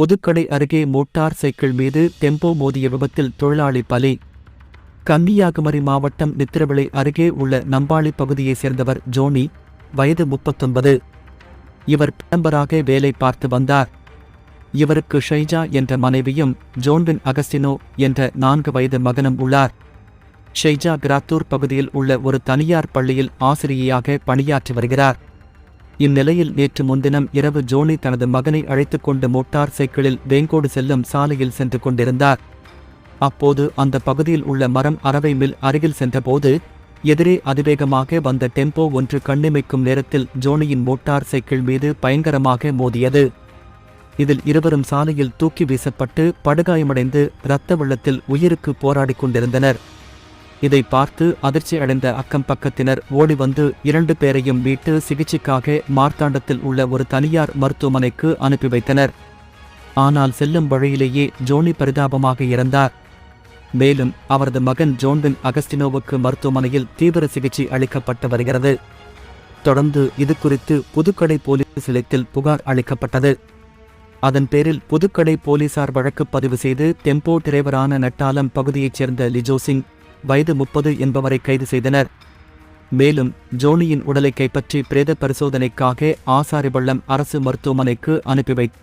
புதுக்கடை அருகே motor cycle மீது tempo மோதிய விபத்தில் தொழிலாளி பலி. கன்னியாகுமரி மாவட்டம் நித்திரவிளை அருகே உள்ள நம்பாளி பகுதியைச் சேர்ந்தவர் ஜோனி வயது முப்பத்தொன்பது. இவர் பிளம்பராக வேலை பார்த்து வந்தார். இவருக்கு ஷைஜா என்ற மனைவியும் ஜோன்வின் அகஸ்டினோ என்ற நான்கு வயது மகனும் உள்ளார். ஷெய்ஜா கிராத்தூர் பகுதியில் உள்ள ஒரு தனியார் பள்ளியில் ஆசிரியையாக பணியாற்றி வருகிறார். இந்நிலையில் நேற்று முன்தினம் இரவு ஜோனி தனது மகனை அழைத்துக் கொண்டு மோட்டார் சைக்கிளில் வேங்கோடு செல்லும் சாலையில் சென்று கொண்டிருந்தார். அப்போது அந்த பகுதியில் உள்ள மரம் அரவை மில் அருகில் சென்றபோது எதிரே அதிவேகமாக வந்த டெம்போ ஒன்று கண்ணிமைக்கும் நேரத்தில் ஜோனியின் மோட்டார் சைக்கிள் மீது பயங்கரமாக மோதியது. இதில் இருவரும் சாலையில் தூக்கி வீசப்பட்டு படுகாயமடைந்து இரத்த வெள்ளத்தில் உயிருக்கு போராடிக் கொண்டிருந்தனர். இதை பார்த்து அதிர்ச்சி அடைந்த அக்கம் பக்கத்தினர் ஓடி வந்து இரண்டு பேரையும் மீட்டு சிகிச்சைக்காக மார்த்தாண்டத்தில் உள்ள ஒரு தனியார் மருத்துவமனைக்கு அனுப்பி வைத்தனர். ஆனால் செல்லும் வழியிலேயே ஜோனி பரிதாபமாக இறந்தார். மேலும் அவரது மகன் ஜோன்வின் அகஸ்டினோவுக்கு மருத்துவமனையில் தீவிர சிகிச்சை அளிக்கப்பட்டு வருகிறது. தொடர்ந்து இது குறித்து புதுக்கடை போலீஸ் நிலையத்தில் புகார் அளிக்கப்பட்டது. அதன் பேரில் புதுக்கடை போலீசார் வழக்கு பதிவு செய்து டெம்போ டிரைவரான நட்டாலம் பகுதியைச் சேர்ந்த லிஜோ சிங் வயது முப்பது என்பவரை கைது செய்தனர். மேலும் ஜோனியின் உடலை கைப்பற்றி பிரேத பரிசோதனைக்காக ஆசாரிபள்ளம் அரசு மருத்துவமனைக்கு அனுப்பி வைத்தார்